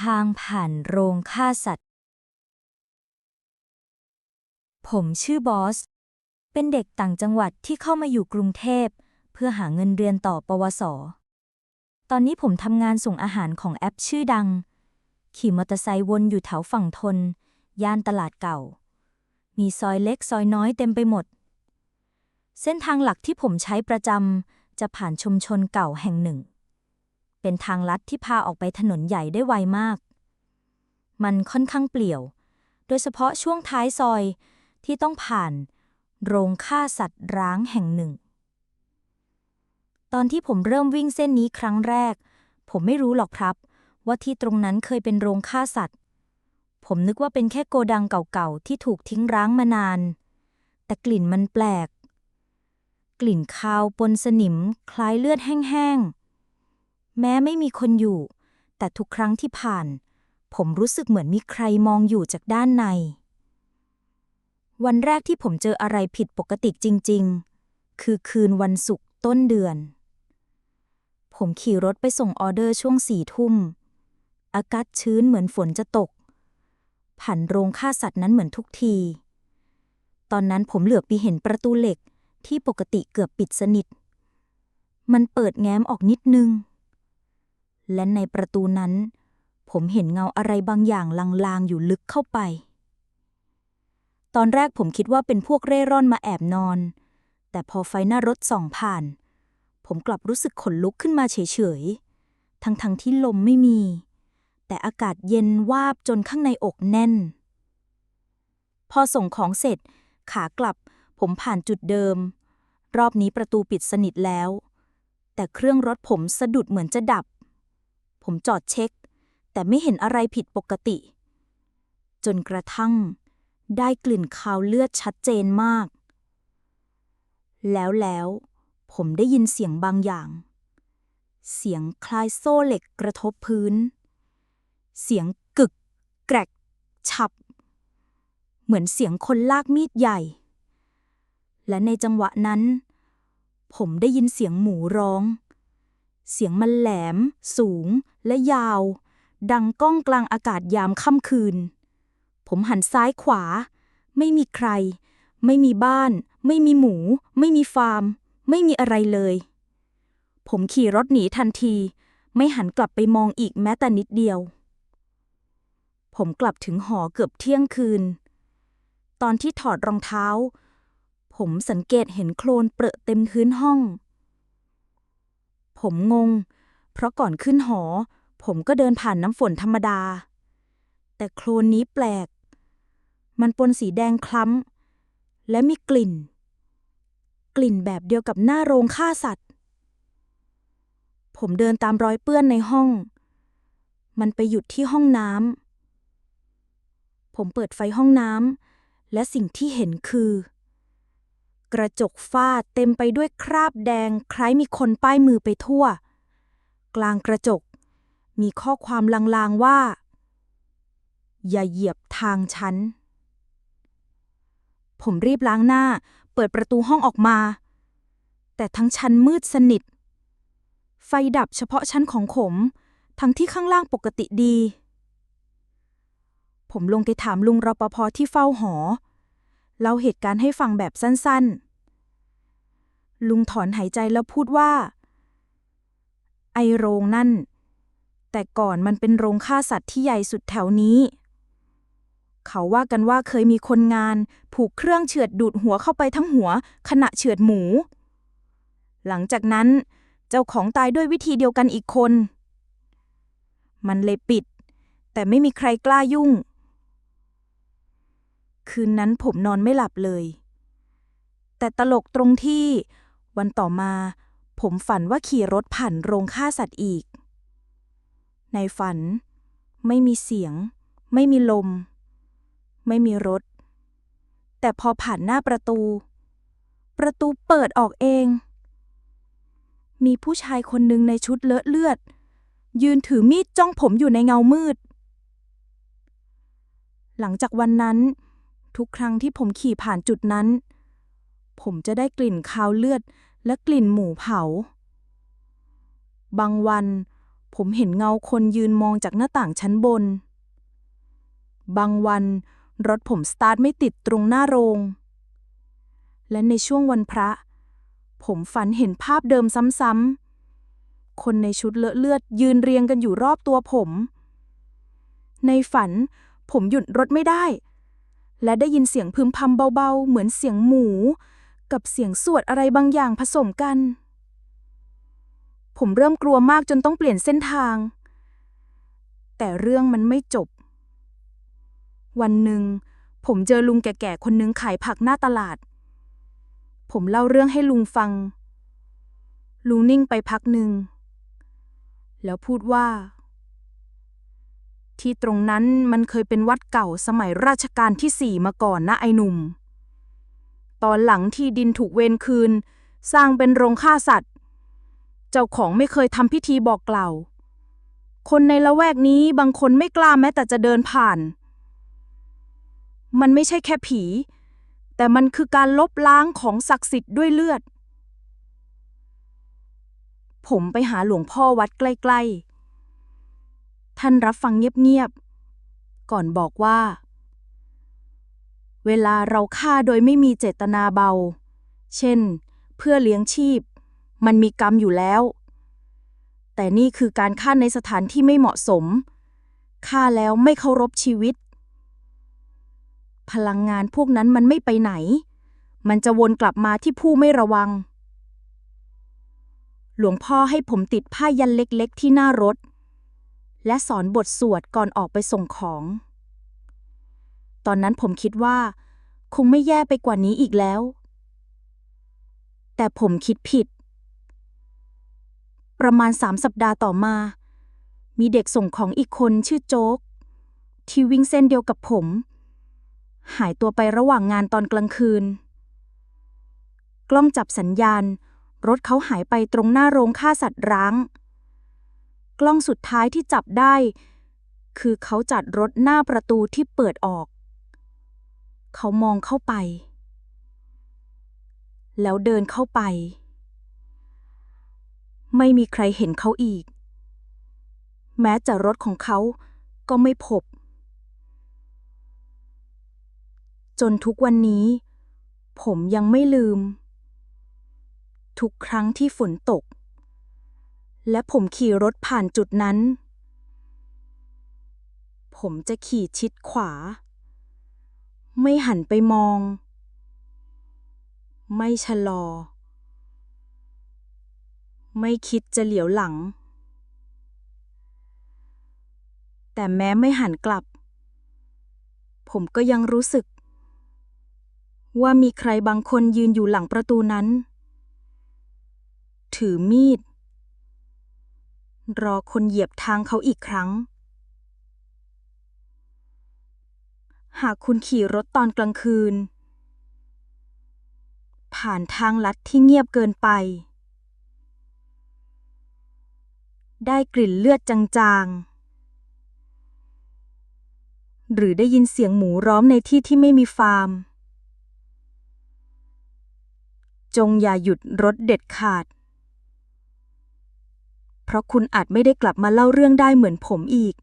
ทางผ่านโรงฆ่าสัตว์ ผมชื่อบอส เป็นเด็กต่างจังหวัดที่เข้ามาอยู่กรุงเทพ เพื่อหาเงินเรียนต่อปวส ตอนนี้ผมทำงานส่งอาหารของแอปชื่อดัง ขี่มอเตอร์ไซค์วนอยู่แถวฝั่งทน ย่านตลาดเก่า มีซอยเล็กซอยน้อยเต็มไปหมด เส้นทางหลักที่ผมใช้ประจำจะผ่านชุมชนเก่าแห่งหนึ่ง เป็นทางลัดที่พาออกไปถนนใหญ่ได้ไวมาก มันค่อนข้างเปลี่ยว โดยเฉพาะช่วงท้ายซอยที่ต้องผ่านโรงฆ่าสัตว์ร้างแห่งหนึ่ง ตอนที่ผมเริ่มวิ่งเส้นนี้ครั้งแรก ผมไม่รู้หรอกครับ ว่าที่ตรงนั้นเคยเป็นโรงฆ่าสัตว์ ผมนึกว่าเป็นแค่โกดังเก่าๆที่ถูกทิ้งร้างมานาน แต่กลิ่นมันแปลก กลิ่นคาวปนสนิมคล้ายเลือดแห้งๆ แม้ไม่มีคนอยู่ แต่ทุกครั้งที่ผ่าน ผมรู้สึกเหมือนมีใครมองอยู่จากด้านใน วันแรกที่ผมเจออะไรผิดปกติจริง ๆ คือคืนวันศุกร์ต้นเดือน ผมขี่รถไปส่งออเดอร์ช่วงสี่ทุ่ม อากาศชื้นเหมือนฝนจะตก ผ่านโรงฆ่าสัตว์นั้นเหมือนทุกที ตอนนั้นผมเหลือบไปเห็นประตูเหล็กที่ปกติเกือบปิดสนิท มันเปิดแง้มออกนิดนึง และในประตูนั้น ผมเห็นเงาอะไรบางอย่างลางๆ อยู่ลึกเข้าไป ตอนแรกผมคิดว่าเป็นพวกเร่ร่อนมาแอบนอน แต่พอไฟหน้ารถส่องผ่าน ผมกลับรู้สึกขนลุกขึ้นมาเฉยๆ ทั้งๆที่ลมไม่มี แต่อากาศเย็นวาบจนข้างในอกแน่น พอส่งของเสร็จ ขากลับ ผมผ่านจุดเดิม รอบนี้ประตูปิดสนิทแล้ว แต่เครื่องรถผมสะดุดเหมือนจะดับ ผมจอดเช็ค แต่ไม่เห็นอะไรผิดปกติ จนกระทั่ง ได้กลิ่นคาวเลือดชัดเจนมาก แล้วแล้วผมได้ยินเสียงบางอย่าง เสียงคล้ายโซ่เหล็กกระทบพื้น เสียงกึก แกรก ฉับ เหมือนเสียงคนลากมีดใหญ่ และในจังหวะนั้น ผมได้ยินเสียงหมูร้อง เสียงมันแหลม สูง และยาว ดังก้องกลางอากาศยามค่ำคืน ผมหันซ้ายขวา ไม่มีใคร ไม่มีบ้าน ไม่มีหมู ไม่มีฟาร์ม ไม่มีอะไรเลย ผมขี่รถหนีทันที ไม่หันกลับไปมองอีกแม้แต่นิดเดียว ผมกลับถึงหอเกือบเที่ยงคืน ตอนที่ถอดรองเท้า ผมสังเกตเห็นโคลนเปรอะเต็มพื้นห้อง ผมงง เพราะก่อนขึ้นหอ ผมก็เดินผ่านน้ำฝนธรรมดา แต่โคลนนี้แปลก มันปนสีแดงคล้ำ และมีกลิ่น กลิ่นแบบเดียวกับหน้าโรงฆ่าสัตว์ ผมเดินตามรอยเปื้อนในห้อง มันไปหยุดที่ห้องน้ำผมเปิดไฟห้องน้ำและสิ่งที่เห็นคือ กระจกฝ้าเต็มไปด้วยคราบแดงคล้ายมีคนป้ายมือไปทั่ว กลางกระจก มีข้อความลางๆว่า อย่าเหยียบทางฉัน ผมรีบล้างหน้า เปิดประตูห้องออกมา แต่ทั้งชั้นมืดสนิท ไฟดับเฉพาะชั้นของผม ทั้งที่ข้างล่างปกติดี ผมลงไปถามลุงรปภที่เฝ้าหอ เล่าเหตุการณ์ให้ฟังแบบสั้นๆ ลุงถอนหายใจแล้วพูดว่า ไอโรงนั่น แต่ก่อนมันเป็นโรงฆ่าสัตว์ที่ใหญ่สุดแถวนี้ เขาว่ากันว่าเคยมีคนงาน ผูกเครื่องเฉือดดูดหัวเข้าไปทั้งหัว ขณะเฉือดหมู หลังจากนั้นเจ้าของตายด้วยวิธีเดียวกันอีกคน มันเลยปิด แต่ไม่มีใครกล้ายุ่ง คืนนั้นผมนอนไม่หลับเลย แต่ตลกตรงที่ วันต่อมา ผมฝันว่าขี่รถผ่านโรงฆ่าสัตว์อีก ในฝัน ไม่มีเสียง ไม่มีลม ไม่มีรถ แต่พอผ่านหน้าประตู ประตูเปิดออกเอง มีผู้ชายคนหนึ่งในชุดเลอะเลือด ยืนถือมีดจ้องผมอยู่ในเงามืดหลังจากวันนั้น ทุกครั้งที่ผมขี่ผ่านจุดนั้น ผมจะได้กลิ่นคาวเลือดและกลิ่นหมูเผา บางวัน ผมเห็นเงาคนยืนมองจากหน้าต่างชั้นบน บางวัน รถผมสตาร์ทไม่ติดตรงหน้าโรง และในช่วงวันพระ ผมฝันเห็นภาพเดิมซ้ำๆ คนในชุดเลอะเลือดยืนเรียงกันอยู่รอบตัวผม ในฝันผมหยุดรถไม่ได้ และได้ยินเสียงพึมพำเบาๆ เหมือนเสียงหมู กับเสียงสวดอะไรบางอย่างผสมกัน ผมเริ่มกลัวมากจนต้องเปลี่ยนเส้นทาง แต่เรื่องมันไม่จบ วันหนึ่ง ผมเจอลุงแก่ๆคนนึงขายผักหน้าตลาด ผมเล่าเรื่องให้ลุงฟัง ลุงนิ่งไปพักหนึ่ง แล้วพูดว่า ที่ตรงนั้นมันเคยเป็นวัดเก่าสมัยราชการที่สี่มาก่อนนะไอ้หนุ่ม ตอนหลังที่ดินถูกเวนคืน สร้างเป็นโรงฆ่าสัตว์ เจ้าของไม่เคยทำพิธีบอกกล่าว คนในละแวกนี้บางคนไม่กล้าแม้แต่จะเดินผ่าน มันไม่ใช่แค่ผี แต่มันคือการลบล้างของศักดิ์สิทธิ์ด้วยเลือด ผมไปหาหลวงพ่อวัดใกล้ ๆ ท่านรับฟังเงียบๆ ก่อนบอกว่า เวลาเราฆ่าโดยไม่มีเจตนาเบา เช่น เพื่อเลี้ยงชีพ มันมีกรรมอยู่แล้ว แต่นี่คือการฆ่าในสถานที่ไม่เหมาะสม ฆ่าแล้วไม่เคารพชีวิต พลังงานพวกนั้นมันไม่ไปไหน มันจะวนกลับมาที่ผู้ไม่ระวัง หลวงพ่อให้ผมติดผ้ายันเล็กๆ ที่หน้ารถ และสอนบทสวดก่อนออกไปส่งของ ตอนนั้นผมคิดว่า คงไม่แย่ไปกว่านี้อีกแล้ว แต่ผมคิดผิด ประมาณสามสัปดาห์ต่อมา มีเด็กส่งของอีกคนชื่อโจ๊ก ที่วิ่งเส้นเดียวกับผม หายตัวไประหว่างงานตอนกลางคืน กล้องจับสัญญาณรถเขาหายไปตรงหน้าโรงฆ่าสัตว์ร้าง กล้องสุดท้ายที่จับได้ คือเขาจัดรถหน้าประตูที่เปิดออก เขามองเข้าไป แล้วเดินเข้าไป ไม่มีใครเห็นเขาอีก แม้แต่รถของเขาก็ไม่พบ จนทุกวันนี้ ผมยังไม่ลืม ทุกครั้งที่ฝนตก และผมขี่รถผ่านจุดนั้น ผมจะขี่ชิดขวา ไม่หันไปมอง ไม่ชะลอ ไม่คิดจะเหลียวหลัง แต่แม้ไม่หันกลับ ผมก็ยังรู้สึก ว่ามีใครบางคนยืนอยู่หลังประตูนั้น ถือมีด รอคนเหยียบทางเขาอีกครั้ง หากคุณขี่รถตอนกลางคืน ผ่านทางลัดที่เงียบเกินไป ได้กลิ่นเลือดจางๆ หรือได้ยินเสียงหมูร้อมในที่ที่ไม่มีฟาร์ม จงอย่าหยุดรถเด็ดขาด เพราะคุณอาจไม่ได้กลับมาเล่าเรื่องได้เหมือนผมอีก